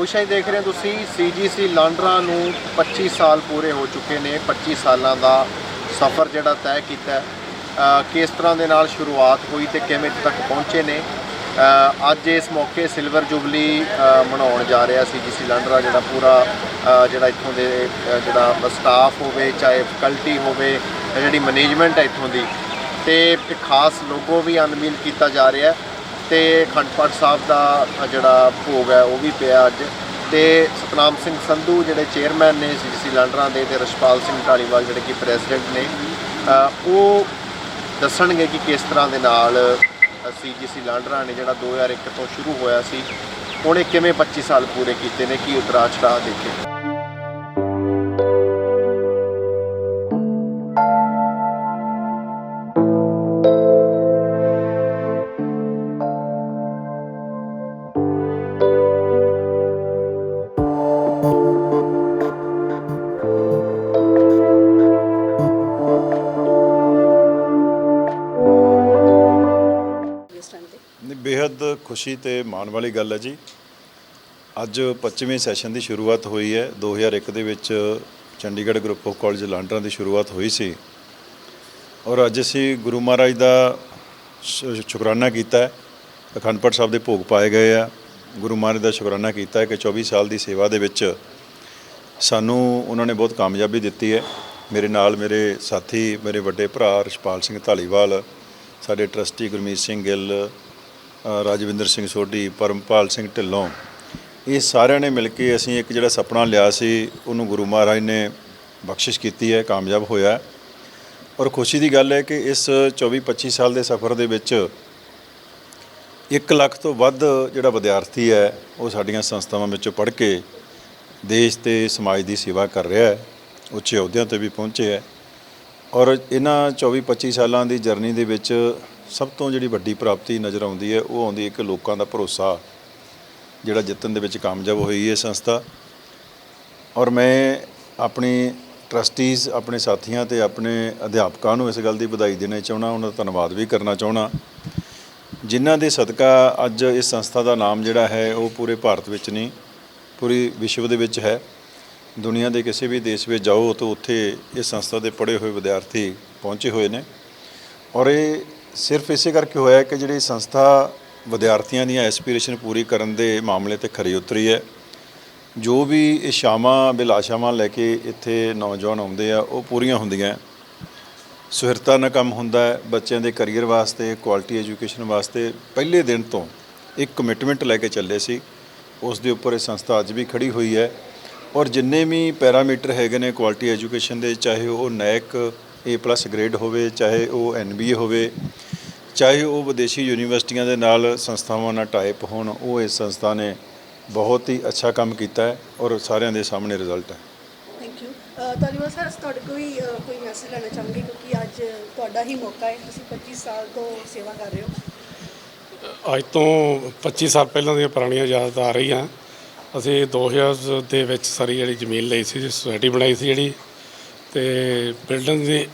ਬਾਬੂਸ਼ਾਹੀ ਦੇਖ ਰਹੇ ਹੋ ਤੁਸੀਂ ਸੀਜੀਸੀ ਲਾਂਡਰਾ ਨੂੰ 25 ਸਾਲ ਪੂਰੇ ਹੋ ਚੁੱਕੇ ਨੇ 25 ਸਾਲਾਂ ਦਾ ਸਫ਼ਰ ਜਿਹੜਾ ਤੈਅ ਕੀਤਾ ਕਿਸ ਤਰ੍ਹਾਂ ਦੇ ਨਾਲ ਸ਼ੁਰੂਆਤ ਹੋਈ ਤੇ ਕਿਵੇਂ ਤੱਕ ਪਹੁੰਚੇ ਨੇ? ਅੱਜ ਇਸ ਮੌਕੇ ਸਿਲਵਰ ਜੁਬਲੀ ਮਨਾਉਣ ਜਾ ਰਿਹਾ ਸੀ ਸੀਜੀਸੀ ਲਾਂਡਰਾ ਜਿਹੜਾ ਪੂਰਾ ਜਿਹੜਾ ਇੱਥੋਂ ਦੇ ਜਿਹੜਾ ਸਟਾਫ ਹੋਵੇ, ਚਾਹੇ ਫੈਕਲਟੀ ਹੋਵੇ ਜਿਹੜੀ ਮੈਨੇਜਮੈਂਟ ਹੈ ਇੱਥੋਂ ਦੀ। ਤੇ ਖਾਸ ਲੋਗੋ ਵੀ ਅਨਮੀਲ ਕੀਤਾ ਜਾ ਰਿਹਾ ਹੈ। ਤੇ ਅਖੰਡ ਪਾਠ ਸਾਹਿਬ ਦਾ ਜਿਹੜਾ ਭੋਗ ਹੈ, ਉਹ ਵੀ ਪਿਆ ਅੱਜ। ਤੇ ਸਤਨਾਮ ਸਿੰਘ ਸੰਧੂ ਜਿਹੜੇ ਚੇਅਰਮੈਨ ਨੇ ਸੀਸੀ ਲਾਂਡਰਾਂ ਦੇ ਤੇ ਰਸ਼ਪਾਲ ਸਿੰਘ ਢਾਲੀਵਾਲ ਜਿਹੜੇ ਕਿ ਪ੍ਰੈਜ਼ੀਡੈਂਟ ਨੇ ਉਹ ਦੱਸਣਗੇ ਕਿ ਕਿਸ ਤਰ੍ਹਾਂ ਦੇ ਨਾਲ ਸੀਜੀਸੀ ਲਾਂਡਰਾਂ ਨੇ ਜਿਹੜਾ 2001 ਤੋਂ ਸ਼ੁਰੂ ਹੋਇਆ ਸੀ, ਉਹਨੇ ਕਿਵੇਂ 25 ਸਾਲ ਪੂਰੇ ਕੀਤੇ ਨੇ, ਕੀ ਉਤਰਾਅ ਚੜਾਅ ਦੇਖੇ ਬੇहद ਖੁਸ਼ੀ ਤੇ ਮਾਣ ਵਾਲੀ ਗੱਲ ਹੈ ਜੀ। ਅੱਜ 25ਵੇਂ ਸੈਸ਼ਨ ਦੀ ਸ਼ੁਰੂਆਤ ਹੋਈ ਹੈ। 2001 ਦੇ ਵਿੱਚ Chandigarh group of college Landran ਦੀ ਸ਼ੁਰੂਆਤ ਹੋਈ ਸੀ। ਔਰ ਅੱਜ ਅਸੀਂ ਗੁਰੂ ਮਹਾਰਾਜ ਦਾ ਸ਼- ਸ਼ੁਕਰਾਨਾ ਕੀਤਾ ਹੈ। ਅਖੰਡ ਪਾਠ ਸਾਹਿਬ ਦੇ ਭੋਗ ਪਾਏ ਗਏ ਆ। ਗੁਰੂ ਮਹਾਰਾਜ ਦਾ ਸ਼ੁਕਰਾਨਾ ਕੀਤਾ ਹੈ ਕਿ 24 ਸਾਲ ਦੀ ਸੇਵਾ ਦੇ ਵਿੱਚ ਸਾਨੂੰ ਉਹਨਾਂ ਨੇ ਬਹੁਤ ਕਾਮਯਾਬੀ ਦਿੱਤੀ ਹੈ। ਮੇਰੇ ਨਾਲ ਮੇਰੇ ਸਾਥੀ, ਮੇਰੇ ਵੱਡੇ ਭਰਾ ਰਛਪਾਲ ਸਿੰਘ ਢਾਲੀਵਾਲ ਸਾਡੇ ਟਰਸਟੀ ਗੁਰਮੀਤ ਸਿੰਘ ਗਿੱਲ ਰਾਜਵਿੰਦਰ ਸਿੰਘ ਸੋਢੀ, ਪਰਮਪਾਲ ਸਿੰਘ ਢਿੱਲੋਂ, ਇਹ ਸਾਰਿਆਂ ਨੇ ਮਿਲ ਕੇ ਅਸੀਂ ਇੱਕ ਜਿਹੜਾ ਸੁਪਨਾ ਲਿਆ ਸੀ, ਉਹਨੂੰ ਗੁਰੂ ਮਹਾਰਾਜ ਨੇ ਬਖਸ਼ਿਸ਼ ਕੀਤੀ ਹੈ, ਕਾਮਯਾਬ ਹੋਇਆ ਔਰ ਖੁਸ਼ੀ ਦੀ ਗੱਲ ਹੈ ਕਿ ਇਸ 24-25 ਸਾਲ ਦੇ ਸਫ਼ਰ ਦੇ ਵਿੱਚ 1 ਲੱਖ ਤੋਂ ਵੱਧ ਜਿਹੜਾ ਵਿਦਿਆਰਥੀ ਹੈ, ਉਹ ਸਾਡੀਆਂ ਸੰਸਥਾਵਾਂ ਵਿੱਚੋਂ ਪੜ੍ਹ ਕੇ ਦੇਸ਼ ਤੇ ਸਮਾਜ ਦੀ ਸੇਵਾ ਕਰ ਰਿਹਾ ਹੈ, ਉੱਚੇ ਅਹੁਦਿਆਂ ਤੇ ਵੀ ਪਹੁੰਚੇ ਹੈ। ਔਰ ਇਹਨਾਂ 24-25 ਸਾਲਾਂ ਦੀ ਜਰਨੀ ਦੇ ਵਿੱਚ ਸਭ ਤੋਂ ਜਿਹੜੀ ਵੱਡੀ ਪ੍ਰਾਪਤੀ ਨਜ਼ਰ ਆਉਂਦੀ ਹੈ, ਉਹ ਆਉਂਦੀ ਹੈ ਕਿ ਲੋਕਾਂ ਦਾ ਭਰੋਸਾ, ਜਿਹੜਾ ਜਿੱਤਣ ਦੇ ਵਿੱਚ ਕਾਮਯਾਬ ਹੋਈ ਹੈ ਸੰਸਥਾ। ਔਰ ਮੈਂ ਆਪਣੀ ਟਰਸਟੀਜ਼, ਆਪਣੇ ਸਾਥੀਆਂ ਤੇ ਆਪਣੇ ਅਧਿਆਪਕਾਂ ਨੂੰ ਇਸ ਗੱਲ ਦੀ ਵਧਾਈ ਦੇਣਾ ਚਾਹੁੰਦਾ, ਉਹਨਾਂ ਦਾ ਧੰਨਵਾਦ ਵੀ ਕਰਨਾ ਚਾਹੁੰਦਾ। ਜਿਨ੍ਹਾਂ ਦੇ ਸਦਕਾ ਅੱਜ ਇਸ ਸੰਸਥਾ ਦਾ ਨਾਮ ਜਿਹੜਾ ਹੈ, ਉਹ ਪੂਰੇ ਭਾਰਤ ਵਿੱਚ ਨਹੀਂ, ਪੂਰੀ ਵਿਸ਼ਵ ਦੇ ਵਿੱਚ ਹੈ। ਦੁਨੀਆ ਦੇ ਕਿਸੇ ਵੀ ਦੇਸ਼ ਵਿੱਚ ਜਾਓ ਤਾਂ ਉੱਥੇ ਇਸ ਸੰਸਥਾ ਦੇ ਪੜ੍ਹੇ ਹੋਏ ਵਿਦਿਆਰਥੀ ਪਹੁੰਚੇ ਹੋਏ ਨੇ। ਔਰ ਇਹ ਸਿਰਫ ਇਸੇ ਕਰਕੇ ਹੋਇਆ ਕਿ ਜਿਹੜੀ ਸੰਸਥਾ ਵਿਦਿਆਰਥੀਆਂ ਦੀਆਂ ਐਸਪੀਰੇਸ਼ਨ ਪੂਰੀ ਕਰਨ ਦੇ ਮਾਮਲੇ ਤੇ ਖਰੀ ਉਤਰੀ ਹੈ। ਜੋ ਵੀ ਇਸ਼ਾਵਾਂ ਬਿਲਾਸ਼ਾਵਾਂ ਲੈ ਕੇ ਇੱਥੇ ਨੌਜਵਾਨ ਆਉਂਦੇ ਆ, ਉਹ ਪੂਰੀਆਂ ਹੁੰਦੀਆਂ। ਸੁਹਿਰਤਾ ਨਾਲ ਕੰਮ ਹੁੰਦਾ ਹੈ, ਬੱਚਿਆਂ ਦੇ ਕੈਰੀਅਰ ਵਾਸਤੇ, ਕੁਆਲਿਟੀ ਐਜੂਕੇਸ਼ਨ ਵਾਸਤੇ। ਪਹਿਲੇ ਦਿਨ ਤੋਂ ਇੱਕ ਕਮਿਟਮੈਂਟ ਲੈ ਕੇ ਚੱਲੇ ਸੀ। ਉਸ ਦੇ ਉੱਪਰ ਇਹ ਸੰਸਥਾ ਅੱਜ ਵੀ ਖੜੀ ਹੋਈ ਹੈ। ਔਰ ਜਿੰਨੇ ਵੀ ਪੈਰਾਮੀਟਰ ਹੈਗੇ ਨੇ ਕੁਆਲਿਟੀ ਐਜੂਕੇਸ਼ਨ ਦੇ, ਚਾਹੇ ਉਹ ਨੈਕ A+ ਗ੍ਰੇਡ ਹੋਵੇ, ਚਾਹੇ ਉਹ NBA ਹੋਵੇ ਚਾਹੇ ਉਹ ਵਿਦੇਸ਼ੀ ਯੂਨੀਵਰਸਿਟੀਆਂ ਦੇ ਨਾਲ ਸੰਸਥਾਵਾਂ ਨਾਲ ਟਾਈਪ ਹੋਣ ਉਹ ਇਸ ਸੰਸਥਾ ਨੇ ਬਹੁਤ ਹੀ ਅੱਛਾ ਕੰਮ ਕੀਤਾ ਹੈ ਔਰ ਸਾਰਿਆਂ ਦੇ ਸਾਹਮਣੇ ਰਿਜ਼ਲਟ ਹੈ। ਥੈਂਕ ਯੂ ਧੰਨਵਾਦ ਸਰ ਤੁਹਾਡੇ ਕੋਈ ਕੋਈ ਮੈਸੇਜ ਲੈਣਾ ਚਾਹਾਂਗੇ ਕਿਉਂਕਿ ਅੱਜ ਤੁਹਾਡਾ ਹੀ ਮੌਕਾ ਹੈ। ਤੁਸੀਂ 25 ਸਾਲ ਤੋਂ ਸੇਵਾ ਕਰ ਰਹੇ ਹੋ। ਅੱਜ ਤੋਂ 25 ਸਾਲ ਪਹਿਲਾਂ ਦੀਆਂ ਪੁਰਾਣੀਆਂ ਯਾਦ ਆ ਰਹੀਆਂ। ਅਸੀਂ 2000 ਦੇ ਵਿੱਚ ਸਾਰੀ ਜਿਹੜੀ ਜ਼ਮੀਨ ਲਈ ਸੀ ਸੁਸਾਇਟੀ ਬਣਾਈ ਸੀ ਜਿਹੜੀ ਤੇ ਬਿਲਡਿੰਗ ਦੀ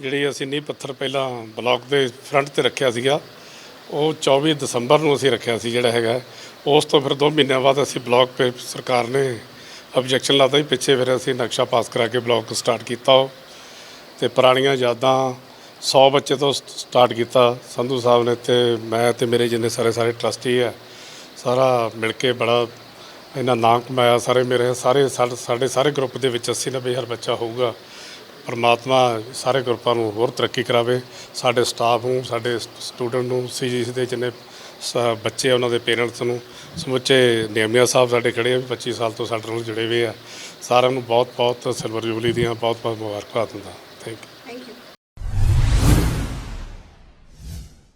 ਜਿਹੜੀ ਅਸੀਂ ਨੀਂਹ ਪੱਥਰ ਪਹਿਲਾਂ ਬਲਾਕ ਦੇ ਫਰੰਟ ਤੇ ਰੱਖਿਆ ਸੀਗਾ, ਉਹ 24 ਦਸੰਬਰ ਨੂੰ ਅਸੀਂ ਰੱਖਿਆ ਸੀ ਜਿਹੜਾ ਹੈਗਾ। ਉਸ ਤੋਂ ਫਿਰ 2 ਮਹੀਨਿਆਂ ਬਾਅਦ ਅਸੀਂ ਬਲਾਕ ਤੇ ਸਰਕਾਰ ਨੇ ਆਬਜੈਕਸ਼ਨ ਲਾਤਾ ਹੀ ਪਿੱਛੇ ਫਿਰ ਅਸੀਂ ਨਕਸ਼ਾ ਪਾਸ ਕਰਾ ਕੇ ਬਲਾਕ ਸਟਾਰਟ ਕੀਤਾ ਉਹ। ਤੇ ਪੁਰਾਣੀਆਂ ਯਾਦਾਂ 100 ਬੱਚੇ ਤੋਂ ਸਟਾਰਟ ਕੀਤਾ। ਸੰਧੂ ਸਾਹਿਬ ਨੇ ਤੇ ਮੈਂ ਤੇ ਮੇਰੇ ਜਿੰਨੇ ਸਾਰੇ ਸਾਰੇ ਟਰਸਟੀ ਹੈ ਸਾਰਾ ਮਿਲ ਕੇ ਬੜਾ ਇਹਨਾਂ ਨਾਮ ਕਮਾਇਆ। ਸਾਰੇ ਮੇਰੇ, ਸਾਰੇ, ਸਾਡੇ ਸਾਡੇ ਸਾਰੇ ਗਰੁੱਪ ਦੇ ਵਿੱਚ 80 90 ਹਜ਼ਾਰ ਬੱਚਾ ਹੋਊਗਾ। ਪਰਮਾਤਮਾ ਸਾਰੇ ਗਰੁੱਪਾਂ ਨੂੰ ਹੋਰ ਤਰੱਕੀ ਕਰਾਵੇ। ਸਾਡੇ ਸਟਾਫ ਨੂੰ, ਸਾਡੇ ਸਟੂਡੈਂਟ ਨੂੰ ਸੀਜੀਸੀ ਦੇ ਜਿੰਨੇ ਸ- ਬੱਚੇ ਆ, ਉਹਨਾਂ ਦੇ ਪੇਰੈਂਟਸ ਨੂੰ, ਸਮੁੱਚੇ ਨਿਯਮਿਆ ਸਾਹਿਬ ਸਾਡੇ ਖੜੇ ਆ, ਵੀ 25 ਸਾਲ ਤੋਂ ਸਾਡੇ ਨਾਲ ਜੁੜੇ ਹੋਏ ਆ। ਸਾਰਿਆਂ ਨੂੰ ਬਹੁਤ ਬਹੁਤ ਸਿਲਵਰ ਜੁਬਲੀ ਦੀਆਂ ਬਹੁਤ ਬਹੁਤ ਮੁਬਾਰਕਾਂ ਦਿੰਦਾ। Thank you